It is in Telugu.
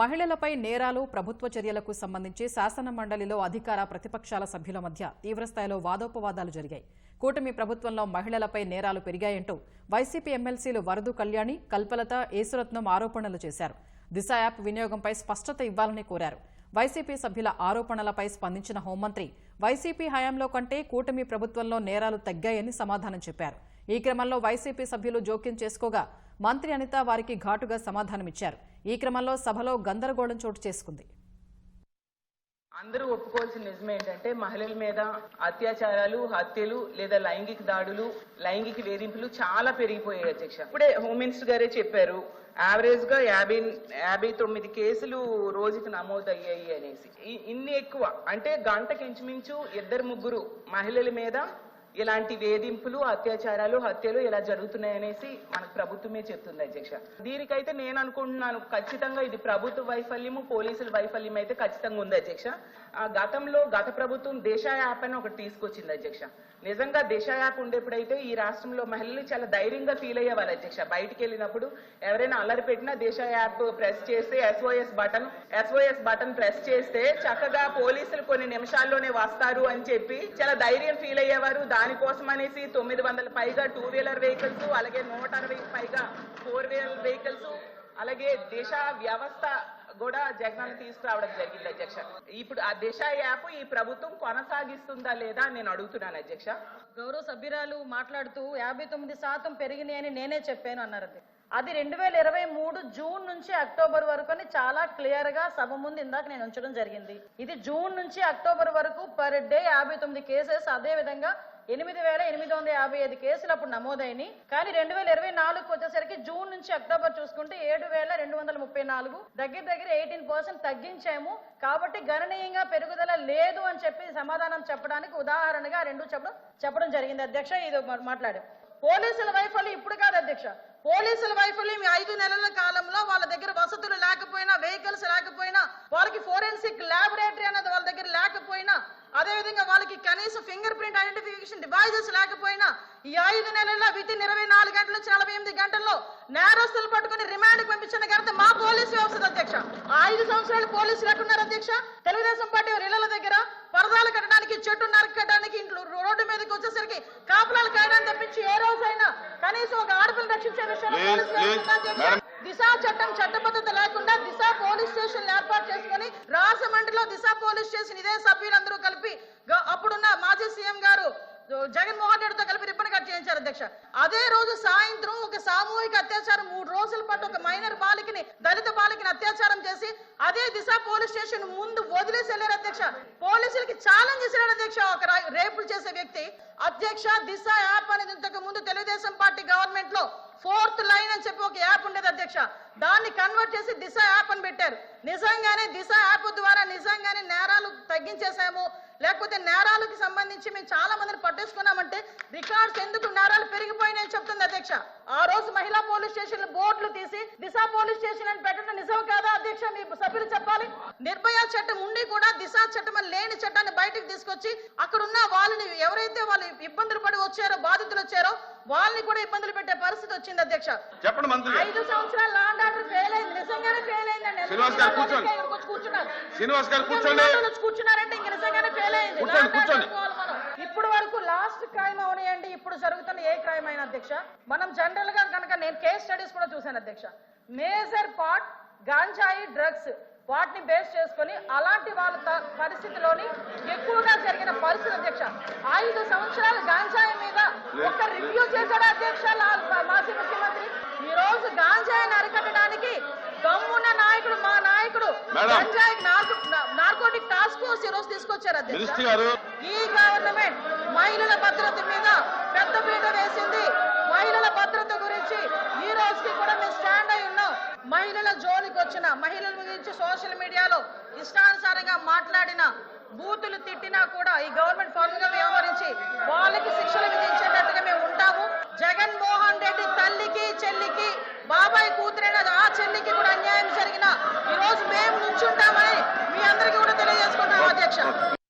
మహిళలపై నేరాలు ప్రభుత్వ చర్యలకు సంబంధించి శాసన మండలిలో అధికార ప్రతిపక్షాల సభ్యుల మధ్య తీవ్రస్థాయిలో వాదోపవాదాలు జరిగాయి. కూటమి ప్రభుత్వంలో మహిళలపై నేరాలు పెరిగాయంటూ వైసీపీ ఎమ్మెల్సీలు వరదు కళ్యాణి కల్పలత ఏసురత్నం ఆరోపణలు చేశారు. దిశ యాప్ వినియోగంపై స్పష్టత ఇవ్వాలని కోరారు. వైసీపీ సభ్యుల ఆరోపణలపై స్పందించిన హోంమంత్రి వైసీపీ హయాంలో కంటే కూటమి ప్రభుత్వంలో నేరాలు తగ్గాయని సమాధానం చెప్పారు. ఈ క్రమంలో వైసీపీ సభ్యులు జోక్యం చేసుకోగా మంత్రి అనిత వారికి ఘాటుగా సమాధానమిచ్చారు. ఈ క్రమంలో సభలో గందరగోళం చోటు చేసుకుంది. అందరూ ఒప్పుకోవాల్సిన నిజం ఏంటంటే మహిళల మీద అత్యాచారాలు హత్యలు లేదా లైంగిక దాడులు లైంగిక వేధింపులు చాలా పెరిగిపోయాయి అధ్యక్ష. ఇప్పుడే హోమ్ మినిస్టర్ గారే చెప్పారు యావరేజ్గా యాభై యాభై తొమ్మిది కేసులు రోజుకి నమోదయ్యాయి అనేసి. ఇన్ని ఎక్కువ. అంటే గంటకి ఇంచుమించు ఇద్దరు ముగ్గురు మహిళల మీద ఇలాంటి వేధింపులు అత్యాచారాలు హత్యలు ఇలా జరుగుతున్నాయనేసి మనకు ప్రభుత్వమే చెప్తుంది అధ్యక్ష. దీనికైతే నేను అనుకుంటున్నాను ఖచ్చితంగా ఇది ప్రభుత్వ వైఫల్యము పోలీసుల వైఫల్యం అయితే ఖచ్చితంగా ఉంది అధ్యక్ష. ఆ గతంలో గత ప్రభుత్వం దేశ యాప్ అని ఒకటి తీసుకొచ్చింది అధ్యక్ష. నిజంగా దిశ యాప్ ఉండేప్పుడైతే ఈ రాష్ట్రంలో మహిళలు చాలా ధైర్యంగా ఫీల్ అయ్యేవాళ్ళు అధ్యక్ష. బయటికి వెళ్ళినప్పుడు ఎవరైనా అల్లరి పెట్టినా దిశ యాప్ ప్రెస్ చేస్తే SOS button SOS button press చేస్తే చక్కగా పోలీసులు కొన్ని నిమిషాల్లోనే వస్తారు అని చెప్పి చాలా ధైర్యం ఫీల్ అయ్యేవారు. దానికోసం అనేసి తొమ్మిది వందల పైగా టూ వీలర్ వెహికల్స్ అలాగే నూట అరవై పైగా ఫోర్ వీలర్ వెహికల్స్ అలాగే దిశ వ్యవస్థ కూడా జగన్ తీసుకురావడం జరిగింది అధ్యక్ష. ఇప్పుడు ఆ దిశ యాప్ ఈ ప్రభుత్వం కొనసాగిస్తుందా లేదా నేను అడుగుతున్నాను అధ్యక్ష. గౌరవ సభ్యురాలు మాట్లాడుతూ యాభై తొమ్మిది శాతం పెరిగినాయని నేనే చెప్పాను అన్నారు అది. అది రెండు వేల ఇరవై మూడు జూన్ నుంచి అక్టోబర్ వరకు అని చాలా క్లియర్గా సభ ముందు ఇందాక నేను ఉంచడం జరిగింది. ఇది జూన్ నుంచి అక్టోబర్ వరకు పర్ డే యాభై తొమ్మిది కేసెస్ అదే విధంగా ఎనిమిది వేల ఎనిమిది వందల యాభై ఐదు కేసులు అప్పుడు నమోదైనవి కానీ రెండు వేల ఇరవై నాలుగు వచ్చేసరికి జూన్ నుంచి అక్టోబర్ చూసుకుంటే ఏడు వేల రెండు వందల ముప్పై నాలుగు. దగ్గర దగ్గర ఎయిటీన్ పర్సెంట్ తగ్గించాము. కాబట్టి గణనీయంగా పెరుగుదల లేదు అని చెప్పి సమాధానం చెప్పడానికి ఉదాహరణగా రెండు చెప్పడం చెప్పడం జరిగింది. అధ్యక్ష ఇది మా- మాట్లాడాం పోలీసుల వైఫల్యం ఇప్పుడు కాదు అధ్యక్ష. పోలీసుల వైఫల్యం ఐదు నెలల కాలంలో వాళ్ళ దగ్గర వసతులు లేకపోయినా వెహికల్స్ లేకపోయినా వాళ్ళకి ఫోరెన్సిక్ ల్యాబ్ లేకపోయినా అదే విధంగా వాళ్ళకి కనీసం ఫింగర్ ప్రింట్ ఐడెంటిఫికేషన్ డివైజెస్ లేకపోయినా ఈ ఐదు నెలల్లో విత్ ఇన్ ఇరవై నాలుగు గంటల నుంచి నలభై ఎనిమిది గంటల్లో నేరస్తులు పట్టుకుని రిమాండ్ పంపించిన ఘనత మా పోలీసు వ్యవస్థ అధ్యక్ష. ఐదు సంవత్సరాలు పోలీసులు ఎట్టున్నారు అధ్యక్ష. తెలుగుదేశం పార్టీ ఇళ్ళ దగ్గర పరదాలు కట్టడానికి చెట్టు నరకడానికి ఇంట్లో రోడ్డు మీదకి వచ్చేసరికి కాపులాలు కాయడానికి తప్పించి ఏ రోజైనా కనీసం ఒక ఆడపిల్లని రక్షించే విషయంలో. దిశ చట్టం చట్టబద్ధత లేకుండా దిశ పోలీస్ స్టేషన్ ఏర్పాటు చేసుకుని రాజమండ్రిలో దిశ పోలీస్ స్టేషన్ ఇదే సభ్యులందరూ కలిపి అప్పుడున్న మాజీ సీఎం గారు జగన్మోహన్ రెడ్డితో కలిపి రిబ్బన్ కట్ చేయించారు అధ్యక్ష. అదే రోజు సాయంత్రం ఒక సామూహిక అత్యాచారం మూడు రోజుల పాటు ఒక మైనర్ బాలికని దళిత బాలికని అత్యాచారం చేసి అదే దిశ పోలీస్ స్టేషన్ ముందు వదిలేసి వెళ్ళారు అధ్యక్ష. పోలీసులకి ఛాలెంజ్ చేశారు అధ్యక్ష ఒక రేపులు చేసే వ్యక్తి. అధ్యక్ష దిశ యాప్ అనేది ఇంతకు ముందు తెలుగుదేశం పార్టీ గవర్నమెంట్లో ఫోర్త్ లైన్ అని చెప్పి ఒక యాప్ ఉండేది అధ్యక్ష. దాన్ని కన్వర్ట్ చేసి దిశ యాప్ అని పెట్టారు. నిజంగానే దిశ యాప్ ద్వారా నిజంగానే నేరాలు తగ్గించేసాము లేకపోతే నేరాలకు సంబంధించి మేము చాలా మందిని పట్టేసుకున్నామంటే రికార్డ్స్ ఎందుకు? నేరాలు పెరిగిపోయినాయని చెప్తుంది అధ్యక్ష. ఆ రోజు మహిళా పోలీస్ స్టేషన్ బోర్డులు తీసి దిశ పోలీస్ స్టేషన్ అని పెట్టడం నిజం కాదా అధ్యక్ష? మీ సభ్యులు చెప్పాలి. నిర్భయ చట్టం ఉండి కూడా దిశ చట్టం లేని చట్టాన్ని బయటకు తీసుకొచ్చి అక్కడ ఉన్న వాళ్ళని ఎవరైతే వాళ్ళు ఇబ్బందులు పడి వచ్చారో బాధితులు వచ్చారో వాళ్ళని కూడా ఇబ్బందులు పెట్టే పరిస్థితి వచ్చింది అధ్యక్ష. చెప్పండి మంత్రి. ఐదు సంవత్సరాలు లా అండ్ ఆర్డర్ ఫెయిల్ అయింది. నిజంగానే ఫెయిల్ అయిందండి. కూర్చున్నారు. కూర్చున్నారంటే ఇంక కూర్చోండి, కూర్చోండి. ఇప్పుడు వరకు లాస్ట్ క్రైమ్ అవనియండి ఇప్పుడు జరుగుతున్న ఏ క్రైమ్ అయినా అధ్యక్ష. మనం జనరల్గా కనుక నేను కేస్ స్టడీస్ కూడా చూశాను అధ్యక్ష. మేజర్ పార్ట్ గాంజాయి డ్రగ్స్ వాటిని బేస్ చేసుకొని అలాంటి వాళ్ళ పరిస్థితిలోని ఎక్కువగా జరిగిన పరిస్థితి అధ్యక్ష. ఐదు సంవత్సరాలు గాంజాయి మీద ఒక రివ్యూ చేశాడు అధ్యక్ష మాజీ ముఖ్యమంత్రి? ఈ రోజు గాంజాయిని అరికట్టడానికి దమ్మున్న నాయకుడు మా నాయకుడు మేడం. గంజాయి నార్కోటిక్ టాస్క్ ఫోర్స్ ఈ రోజు తీసుకొచ్చారు ఈ గవర్నమెంట్ మహిళల భద్రత మీద పెద్ద పీట వేసింది. మహిళల భద్రత గురించి ఈ రోజుకి కూడా మేము స్టాండ్ అయి ఉన్నాం. మహిళల జోలికి వచ్చిన మహిళల గురించి సోషల్ మీడియాలో ఇష్టానుసారంగా మాట్లాడిన బూతులు తిట్టినా కూడా ఈ గవర్నమెంట్ కూడా